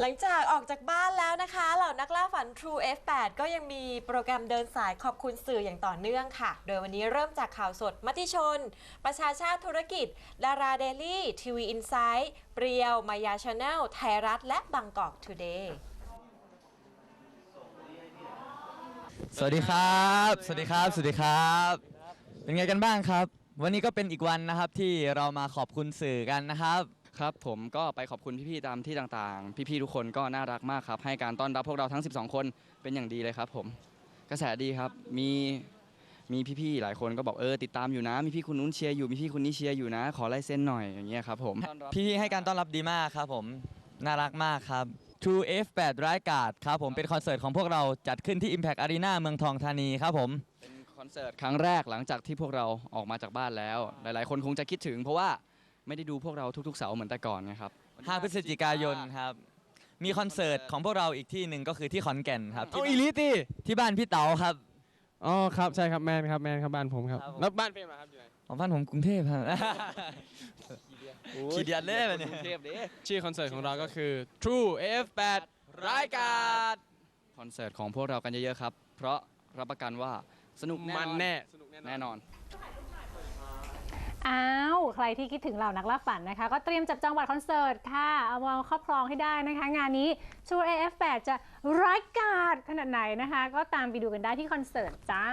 หลังจากออกจากบ้านแล้วนะคะ เหล่านักล่าฝัน True F8 ก็ยังมีโปรแกรมเดินสายขอบคุณสื่ออย่างต่อเนื่องค่ะ โดยวันนี้เริ่มจากข่าวสดมติชน ประชาชาติธุรกิจ ดาราเดลี่ทีวีอินไซต์เปรียว มายาชาแนลไทยรัฐ และบางกอกทูเดย์สวัสดีครับ สวัสดีครับ สวัสดีครับ เป็นไงกันบ้างครับ วันนี้ก็เป็นอีกวันนะครับที่เรามาขอบคุณสื่อกันนะครับ ครับผมก็ไปขอบคุณพี่ๆตามที่ต่างๆ พี่ๆทุกคนก็น่ารักมากครับ ให้การต้อนรับพวกเราทั้ง 12 คนเป็นอย่างดีเลยครับ ผมกระแสดีครับมีมีพี่ๆหลายคนก็บอกเออติดตามอยู่นะ มีพี่คนนู้นเชียร์อยู่มีพี่คนนี้เชียร์อยู่นะ ขอลายเซ็นหน่อยอย่างเงี้ยครับผมพี่ๆให้การต้อนรับดีมากครับผมน่ารักมากครับ True F8 ร้ายกาดครับผมเป็นคอนเสิร์ตของพวกเราจัดขึ้นที่ Impact Arena เมืองทองธานีครับผมเป็นคอนเสิร์ตครั้งแรกหลังจากที่พวกเราออกมาจากบ้านแล้ว หลายๆ คนคงจะคิดถึงเพราะว่า ไม่ได้ดูพวกเราทุกๆเสาร์เหมือนแต่ก่อนไงครับ 5พฤศจิกายนครับ มีคอนเสิร์ตของพวกเราอีกที่หนึ่งก็คือที่ขอนแก่นครับเอาที่อีลิตี้ที่บ้านพี่เต๋าครับ อ๋อครับใช่ครับแมนครับแมนครับบ้านผมครับ ครับผม แล้วบ้านเฟรมอะครับอยู่ไหนของบ้านผมกรุงเทพครับ ขี้เดียดเล่ไปเนี่ยกรุงเทพดิชื่อคอนเสิร์ตของเราก็คือ True F8 รายการคอนเสิร์ตของพวกเรากันเยอะๆครับ เพราะรับประกันว่าสนุกมันแน่ สนุกแน่นอนแน่นอนอ้าว ใครที่คิดถึงเหล่านักล่าฝันนะคะ ก็เตรียมจับจองบัตรคอนเสิร์ตค่ะ เอามาครอบครองให้ได้นะคะ งานนี้ชูเอฟแปดจะร้ายกาดขนาดไหนนะคะ ก็ตามไปดูกันได้ที่คอนเสิร์ตจ้า